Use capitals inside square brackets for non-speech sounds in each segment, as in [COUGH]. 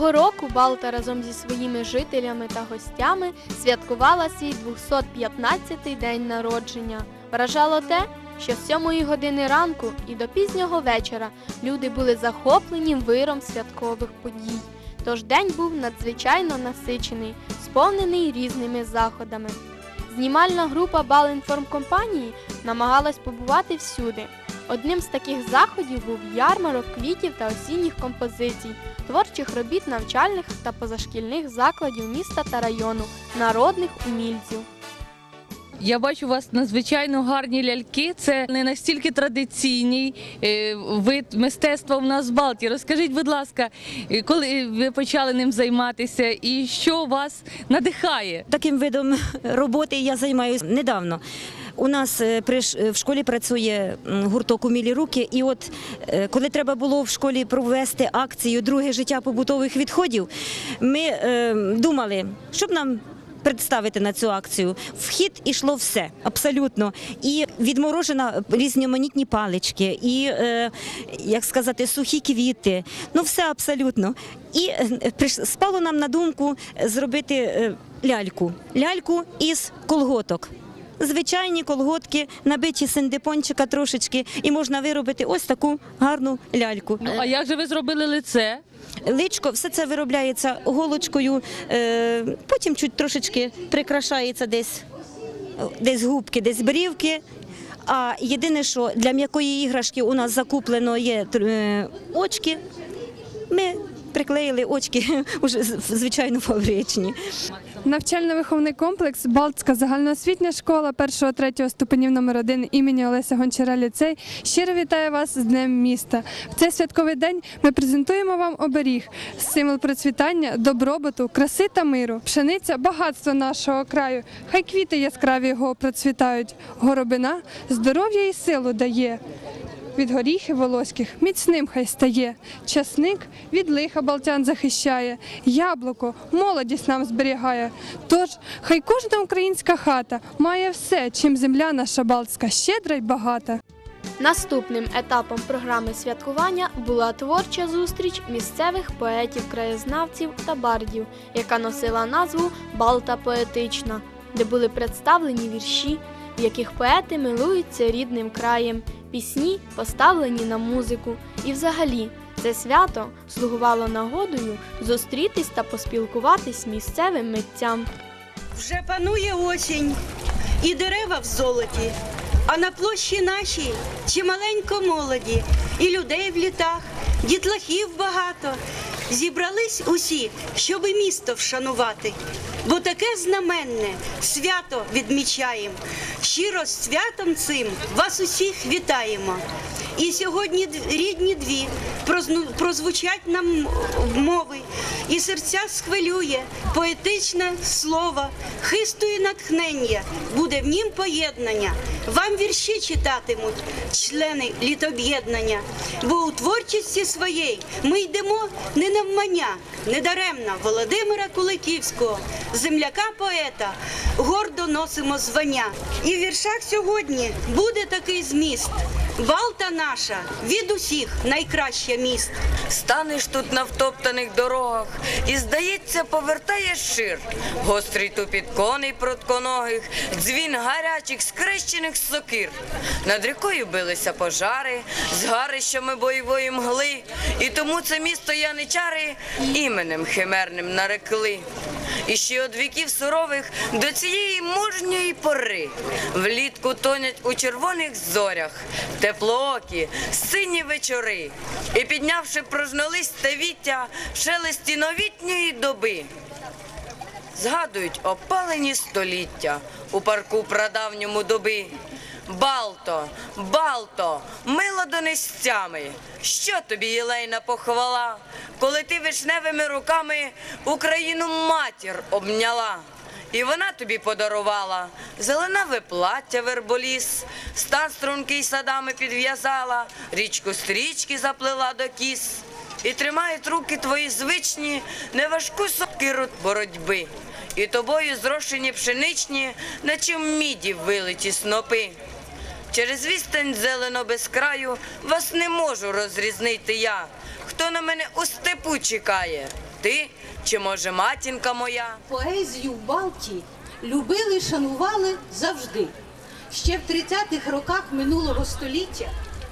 Цього року Балта разом зі своїми жителями та гостями святкувала свій 215-й день народження. Вражало те, що з 7 години ранку і до пізнього вечора люди були захоплені виром святкових подій. Тож день був надзвичайно насичений, сповнений різними заходами. Знімальна група Балінформкомпанії намагалась побувати всюди. Одним з таких заходів був ярмарок квітів та осінніх композицій, творчих робіт навчальних та позашкільних закладів міста та району, народних умільців. Я бачу у вас надзвичайно гарні ляльки. Це не настільки традиційний е, вид мистецтва у нас в Балті. Розкажіть, будь ласка, е, коли ви почали ним займатися і що вас надихає? Таким видом роботи я займаюся недавно. У нас е, при в школі працює гурток «Умілі руки, і от е, коли треба було в школі провести акцію Друге життя побутових відходів, ми е, думали, щоб нам. Представити на цю акцію в хід ішло все абсолютно. І відморожена різноманітні палички, і е, як сказати, сухі квіти. Ну все абсолютно. І е, спало нам на думку зробити е, ляльку. Ляльку із колготок. Звичайні колготки, набиті синдепончика трошечки, і можна виробити ось таку гарну ляльку. Ну, а як же ви зробили лице? Личко, все це виробляється голочкою, е, потім чуть трошечки прикрашається десь, десь губки, десь брівки. А єдине, що для м'якої іграшки у нас закуплено є е, очки. Ми приклеїли очки, [LAUGHS] уже звичайно фабричні. Навчально-виховний комплекс Балтська загальноосвітня школа 1-3 ступенів номер 1 імені Олеся Гончара ліцей щиро вітає вас з Днем міста. В цей святковий день ми презентуємо вам оберіг, символ процвітання, добробуту, краси та миру. Пшениця багатство нашого краю. Хай квіти яскраві його процвітають. Горобина здоров'я і силу дає. Від горіхів волоських міцним хай стає. Часник від лиха балтян захищає. Яблуко молодість нам зберігає. Тож хай кожна українська хата має все, чим земля наша балтська щедра й багата. Наступним етапом програми святкування була творча зустріч місцевих поетів-краєзнавців та бардів, яка носила назву Балта поетична, де були представлені вірші, в яких поети милуються рідним краєм, пісні поставлені на музику. І взагалі це свято слугувало нагодою зустрітись та поспілкуватись місцевим митцям. Вже панує осінь, і дерева в золоті, а на площі нашій чималенько молоді, і людей в літах, дітлахів багато. Зібрались усі, щоби місто вшанувати, бо таке знаменне свято відмічаємо. Щиро святом цим вас усіх вітаємо. І сьогодні рідні дві прозвучать нам мови, і серця схвилює поетичне слово, хистує натхнення, буде в нім поєднання. Вам вірші читатимуть члени літоб'єднання, бо у творчості своєї ми йдемо не навмання, недаремно Володимира Куликівського, земляка поета, гордо носимо звання. І в віршах сьогодні буде такий зміст. Балта наша від усіх найкраще міст. Станеш тут на втоптаних дорогах, і, здається, повертає шир. Гострий тупіт коней протконогих, дзвін гарячих скрещених сокир. Над рікою билися пожари, з гарищами бойової мгли, і тому це місто яничари іменем химерним нарекли. І ще од віків сурових до цієї мужньої пори влітку тонять у червоних зорях, теплоокі, сині вечори, і піднявши прожнолисте віття шелесті новітньої доби. Згадують опалені століття у парку прадавньому доби. Балто, Балто, мило донестями, що тобі єлейна похвала, коли ти вишневими руками Україну матір обняла. І вона тобі подарувала зеленаве плаття верболіс, стан стрункий садами підв'язала, річку стрічки заплела до кіс. І тримають руки твої звичні, неважку сокиру боротьби. І тобою зрошені пшеничні, наче в міді вилиті снопи. Через вістань зелено без краю вас не можу розрізнити я, хто на мене у степу чекає. ти чи може матінка моя? Поезію в Балті любили, шанували завжди. Ще в 30-х роках минулого століття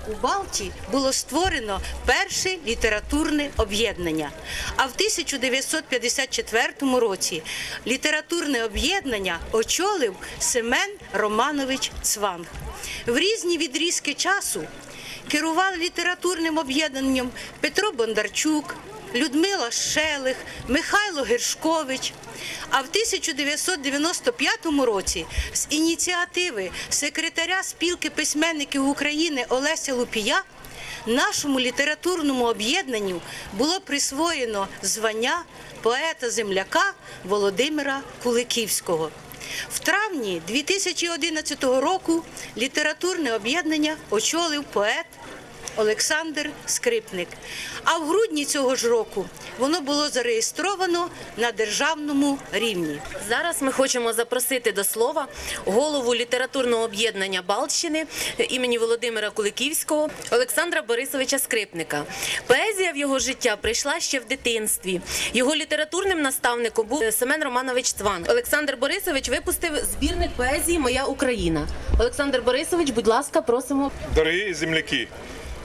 У Балті було створено перше літературне об'єднання. А в 1954 році літературне об'єднання очолив Семен Романович Цванг. В різні відрізки часу керували літературним об'єднанням Петро Бондарчук, Людмила Шелих, Михайло Гершкович. А в 1995 році з ініціативи секретаря спілки письменників України Олеся Лупія нашому літературному об'єднанню було присвоєно звання поета-земляка Володимира Куликівського. В травні 2011 року літературне об'єднання очолив поет Олександр Скрипник. А в грудні цього ж року воно було зареєстровано на державному рівні. Зараз ми хочемо запросити до слова голову літературного об'єднання Балтщини імені Володимира Куликівського Олександра Борисовича Скрипника. Поезія в його життя прийшла ще в дитинстві. Його літературним наставником був Семен Романович Цван. Олександр Борисович випустив збірник поезії Моя Україна. Олександр Борисович, будь ласка, просимо. Дорогие земляки,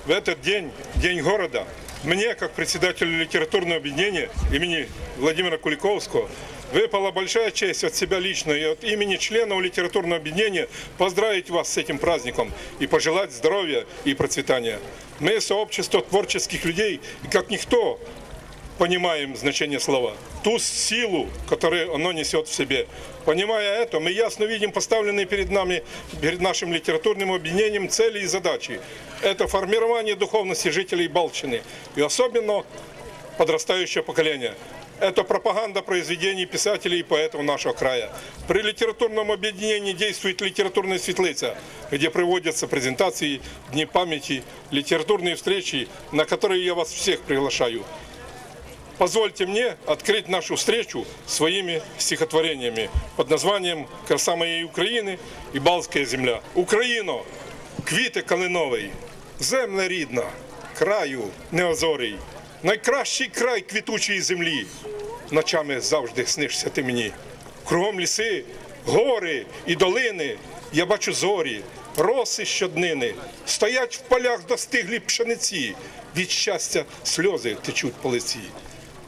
в этот день, День города, мне, как председателю литературного объединения имени Владимира Куликовского, выпала большая честь от себя лично и от имени членов литературного объединения поздравить вас с этим праздником и пожелать здоровья и процветания. Мы сообщество творческих людей, и как никто понимаем значение слова, ту силу, которую оно несет в себе. Понимая это, мы ясно видим поставленные перед нами, перед нашим литературным объединением цели и задачи. Это формирование духовности жителей Балчины и особенно подрастающее поколение. Это пропаганда произведений писателей и поэтов нашего края. При литературном объединении действует литературная светлица, где проводятся презентации, дни памяти, литературные встречи, на которые я вас всех приглашаю. Позвольте мне открыть нашу встречу своими стихотворениями под названием «Краса моей Украины» и «Балтская земля». Україно, квіти калиновий, земля рідна, краю неозорий, найкращий край квітучої землі. Ночами завжди снишся ти мені. Кругом ліси, гори і долини, я бачу зорі, роси щоднини, стоять в полях достиглі пшениці, від щастя сльози течуть по лиці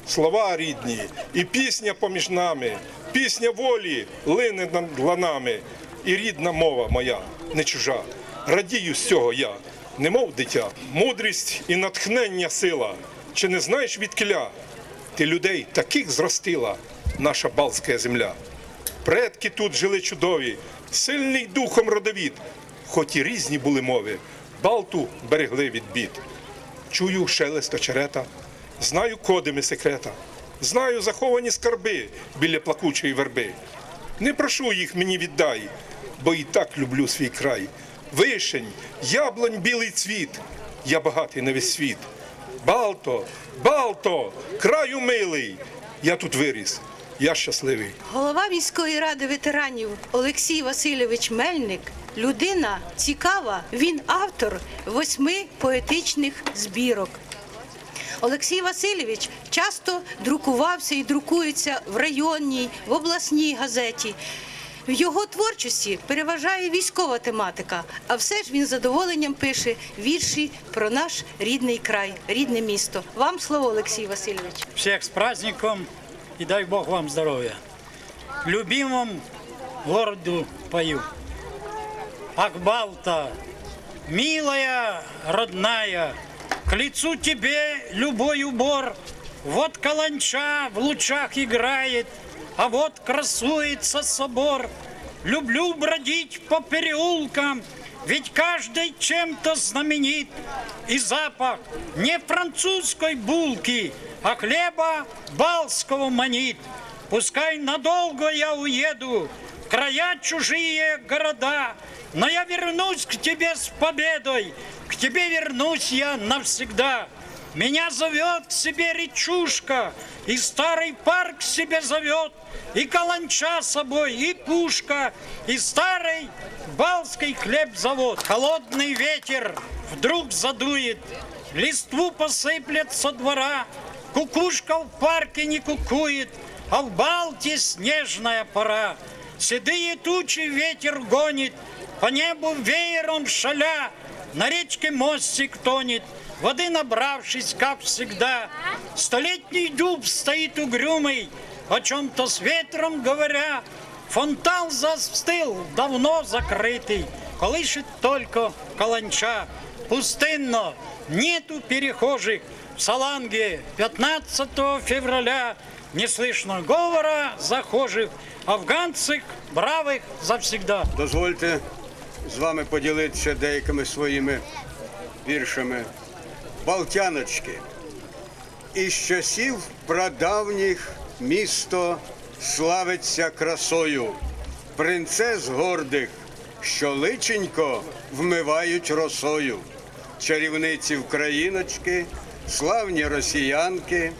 слова рідні, і пісня поміж нами, пісня волі лине над ланами, і рідна мова моя, не чужа. Радію з цього я, немов дитя, мудрість і натхнення сила. Чи не знаєш відкиля? Ти людей таких зростила, наша Балтська земля. Предки тут жили чудові, сильний духом родовід, хоч і різні були мови, Балту берегли від бід. Чую шелест очерета, знаю кодими секрета, знаю заховані скарби біля плакучої верби. Не прошу їх мені віддай, бо і так люблю свій край. Вишень, яблонь, білий цвіт, я багатий на весь світ. Балто, Балто, краю милий, я тут виріс, я щасливий. Голова міської ради ветеранів Олексій Васильович Мельник людина цікава. Він автор восьми поетичних збірок. Олексій Васильович часто друкувався і друкується в районній, в обласній газеті. В його творчості переважає військова тематика, а все ж він з задоволенням пише вірші про наш рідний край, рідне місто. Вам слово, Олексій Васильович. Всех с праздником и дай Бог вам здоровья. Любимому городу пою. Акбалта, милая, родная, к лицу тебе любой убор. Вот каланча в лучах играет, а вот красуется собор. Люблю бродить по переулкам, ведь каждый чем-то знаменит. И запах не французской булки, а хлеба балского манит. Пускай надолго я уеду в края чужие города, но я вернусь к тебе с победой, к тебе вернусь я навсегда. Меня зовет к себе речушка, и старый парк себе зовет, и каланча собой, и пушка, и старый балский хлебзавод. Холодный ветер вдруг задует, листву посыплет со двора, Кукушка в парке не кукует, а в Балте снежная пора. Седые тучи ветер гонит, по небу веером шаля, на речке мостик тонет, воды набравшись, как всегда. Столетний дуб стоит угрюмый, о чем-то с ветром говоря. Фонтан застыл, давно закрытый, колышет только каланча. Пустынно, нету перехожих. В Саланге 15 февраля не слышно говора захожих, афганців бравих завсігда. Дозвольте з вами поділитися деякими своїми віршами. Балтяночки. Із часів прадавніх місто славиться красою. Принцес гордих, що личенько вмивають росою. Чарівниці Вкраїночки, славні росіянки,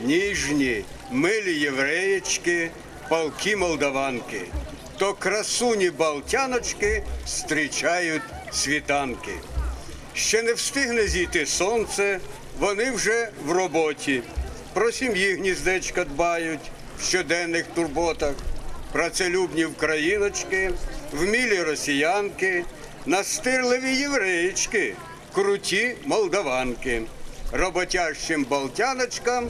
ніжні, милі євреєчки, палки молдаванки. То красуні балтяночки зустрічають світанки. Ще не встигне зійти сонце, вони вже в роботі. Про сім'ї гніздечка дбають в щоденних турботах. Працелюбні вкраїночки, вмілі росіянки, настирливі євреїчки, круті молдаванки. Роботящим балтяночкам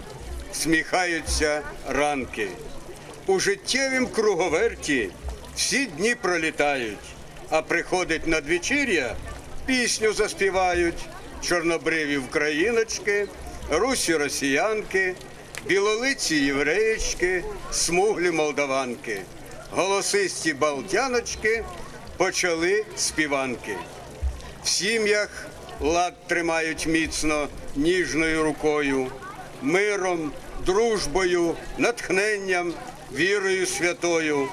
сміхаються ранки. У життєвім круговерті всі дні пролітають, а приходить надвечір'я, пісню заспівають чорнобриві вкраїночки, русі росіянки, білолиці євреєчки, смуглі молдаванки, голосисті балтяночки почали співанки. В сім'ях лад тримають міцно ніжною рукою, миром, дружбою, натхненням, вірою святою.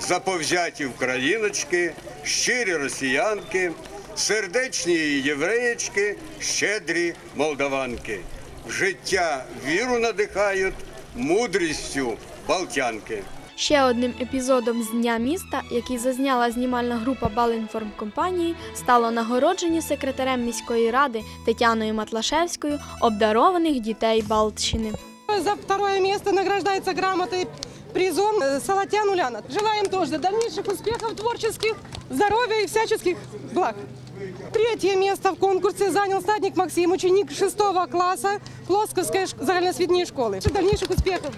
Заповзяті вкраїночки, щирі росіянки, сердечні євреєчки, щедрі молдаванки. В життя віру надихають мудрістю балтянки. Ще одним епізодом з Дня міста, який зазняла знімальна група Балінформкомпанії, стало нагородження секретарем міської ради Тетяною Матлашевською обдарованих дітей Балтщини. За второе место награждается грамотой призом э, Салатян Уляна. Желаем тоже дальнейших успехов творческих, здоровья и всяческих благ. Третье место в конкурсе занял стадник Максим, ученик 6 класса Плосковской ш- загальноосвітньої школы. Дальнейших успехов.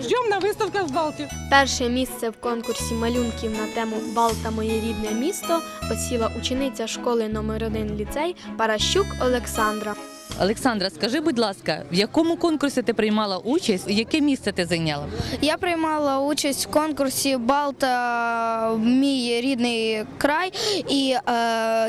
Ждем на выставках в Балте. Перше місце в конкурсі малюнків на тему Балта моє рідне місто посіла учениця школи номер 1 ліцей Паращук Олександра. Олександра, скажи, будь ласка, в якому конкурсі ти приймала участь і яке місце ти зайняла? Я приймала участь в конкурсі Балта мій рідний край, і е,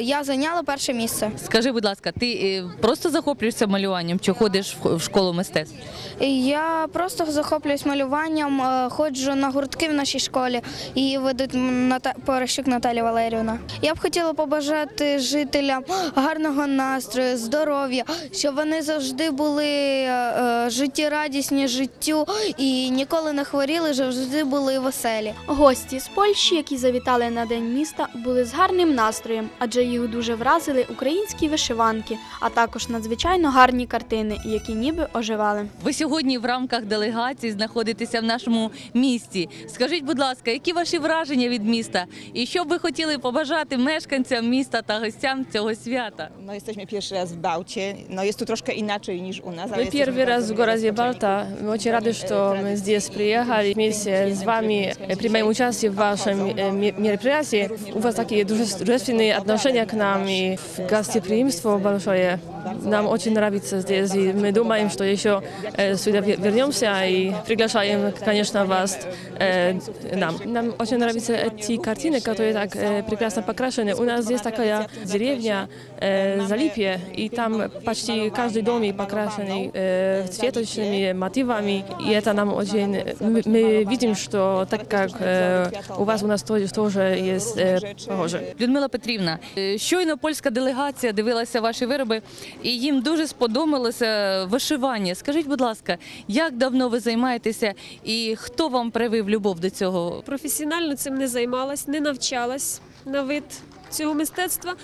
я зайняла перше місце. Скажи, будь ласка, ти е, просто захоплюєшся малюванням чи ходиш в школу мистецтв? Я просто захоплююсь малюванням, е, ходжу на гуртки в нашій школі і ведуть Ната... Порощук Наталія Валерівна. Я б хотіла побажати жителям гарного настрою, здоров'я, щоб вони завжди були е, е, життєрадісні життю і ніколи не хворіли, завжди були веселі. Гості з Польщі, які завітали на день міста, були з гарним настроєм, адже їх дуже вразили українські вишиванки, а також надзвичайно гарні картини, які ніби оживали. Ви сьогодні в рамках делегації знаходитеся в нашому місті. Скажіть, будь ласка, які ваші враження від міста? І що б ви хотіли побажати мешканцям міста та гостям цього свята? No jesteśmy pierwszy raz w Bałcie, no jest tu troszkę inaczej niż u nas. ale Мы jesteśmy первый раз bardzo в городе zaskoczeni. Балта. Мы очень рады, что мы здесь приехали вместе с вами, э, принимаем участие в вашем э, ме- мероприятии. У вас такие дружес- дружественные отношения к нам и гостеприимство большое. Нам очень нравится здесь, и мы думаем, что еще э, сюда ве- вернемся и приглашаем, конечно, вас э, нам. Нам очень нравятся эти картины, которые так э, прекрасно покрашены. У нас здесь такая деревня э, Залипье, и там почти каждый дом и покрашенный э, цветочными мотивами, и это нам очень... Мы, мы видим, что так как э, у вас у нас тоже, тоже есть э, похоже. Людмила Петрівна, е, щойно польська делегація дивилася ваші вироби, і їм дуже сподобалося вишивання. Скажіть, будь ласка, як давно ви займаєтеся і хто вам привив любов до цього? Професіонально цим не займалась, не навчалась на вид цього мистецтва.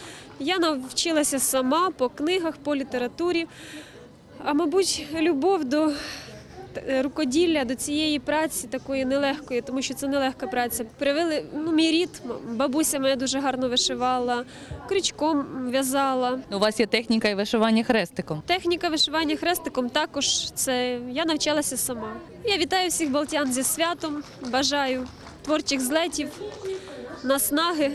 Я навчилася сама по книгах, по літературі. А мабуть, любов до рукоділля, до цієї праці такої нелегкої, тому що це нелегка праця. Привели ну, мій рід, бабуся моя дуже гарно вишивала, крючком в'язала. У вас є техніка і вишивання хрестиком. Техніка вишивання хрестиком також це я навчалася сама. Я вітаю всіх балтян зі святом, бажаю творчих злетів, наснаги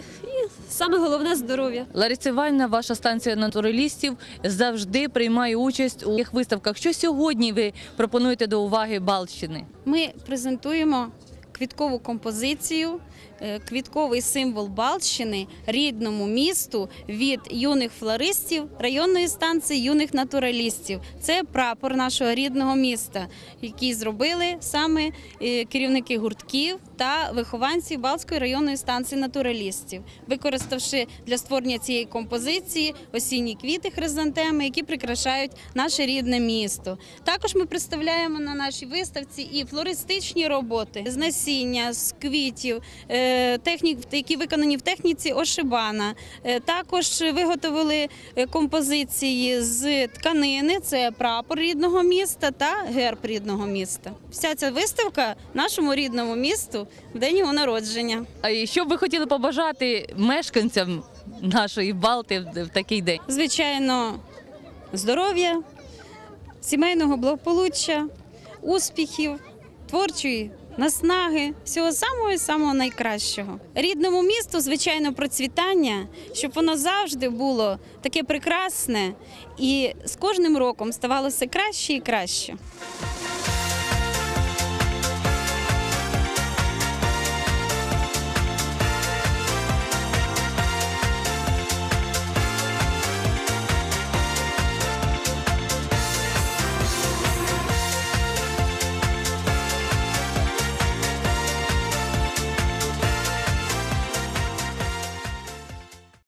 саме головне здоров'я. Лариса Іванівна, ваша станція натуралістів завжди приймає участь у їх виставках. Що сьогодні ви пропонуєте до уваги Балтщини? Ми презентуємо квіткову композицію, е, квітковий символ Балтщини рідному місту від юних флористів районної станції юних натуралістів. Це прапор нашого рідного міста, який зробили саме е, керівники гуртків та вихованці Балтської районної станції натуралістів, використавши для створення цієї композиції осінні квіти хризантеми, які прикрашають наше рідне місто. Також ми представляємо на нашій виставці і флористичні роботи з насіння, з квітів, е, технік, які виконані в техніці ошибана. Е, Також виготовили е, композиції з тканини, це прапор рідного міста та герб рідного міста. Вся ця виставка нашому рідному місту в день його народження. А що б ви хотіли побажати мешканцям нашої Балти в такий день? Звичайно, здоров'я, сімейного благополуччя, успіхів, творчої наснаги, всього самого і самого найкращого. Рідному місту, звичайно, процвітання, щоб воно завжди було таке прекрасне і з кожним роком ставало все краще і краще.